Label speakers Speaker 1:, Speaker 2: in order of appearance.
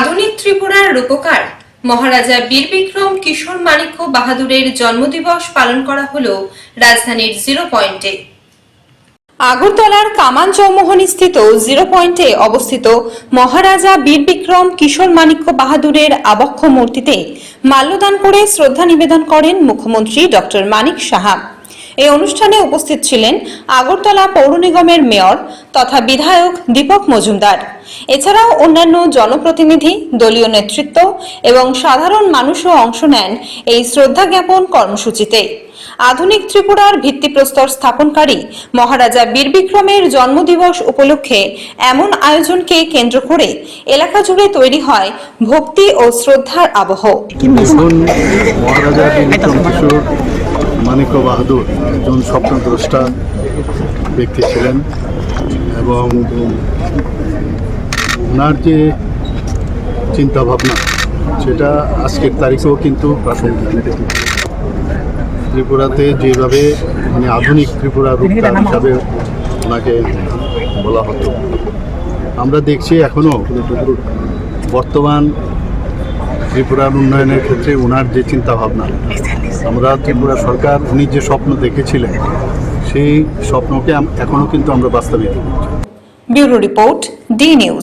Speaker 1: আধুনিক ত্রিপুরার রূপকার। মহারাজা বীরবিক্রম কিশোর মাণিক্য বাহাদুরের জন্মদিবস পালন করা হলো রাজধানীর জিরো পয়েন্টে। আগরতলার কামান চৌমোহনী স্থিত জিরো পয়েন্টে অবস্থিত মহারাজা বীর বিক্রম কিশোর মাণিক্য বাহাদুরের আবক্ষ মূর্তিতে মাল্যদান করে শ্রদ্ধা নিবেদন করেন মুখ্যমন্ত্রী ডক্টর মানিক সাহা। এই অনুষ্ঠানে উপস্থিত ছিলেন আগরতলা পৌর নিগমের মেয়র তথা বিধায়ক দীপক মজুমদার। এছাড়াও অন্যান্য জনপ্রতিনিধি, দলীয় নেতৃত্ব এবং সাধারণ মানুষও অংশ নেন এই শ্রদ্ধা জ্ঞাপন কর্মসূচিতে। আধুনিক ত্রিপুরার ভিত্তিপ্রস্তর স্থাপনকারী মহারাজা বীরবিক্রমের জন্মদিবস উপলক্ষে এমন আয়োজনকে কেন্দ্র করে এলাকা জুড়ে তৈরি হয় ভক্তি ও শ্রদ্ধার আবহ।
Speaker 2: মানিক্য বাহাদুর একজন স্বপ্নদ্রষ্টা ব্যক্তি ছিলেন এবং ওনার যে চিন্তাভাবনা, সেটা আজকের তারিখেও কিন্তু প্রাসঙ্গিক। ত্রিপুরাতে যেভাবে মানে আধুনিক ত্রিপুরা রূপকার হিসাবে ওনাকে বলা হতো, আমরা দেখছি এখনও বর্তমান ত্রিপুরার উন্নয়নের ক্ষেত্রে ওনার যে চিন্তা ভাবনা আমরা ত্রিপুরা সরকার, উনি যে স্বপ্ন দেখেছিলেন, সেই স্বপ্নকে এখনও কিন্তু আমরা বাস্তবায়িত করছি।
Speaker 1: Bureau report, D news.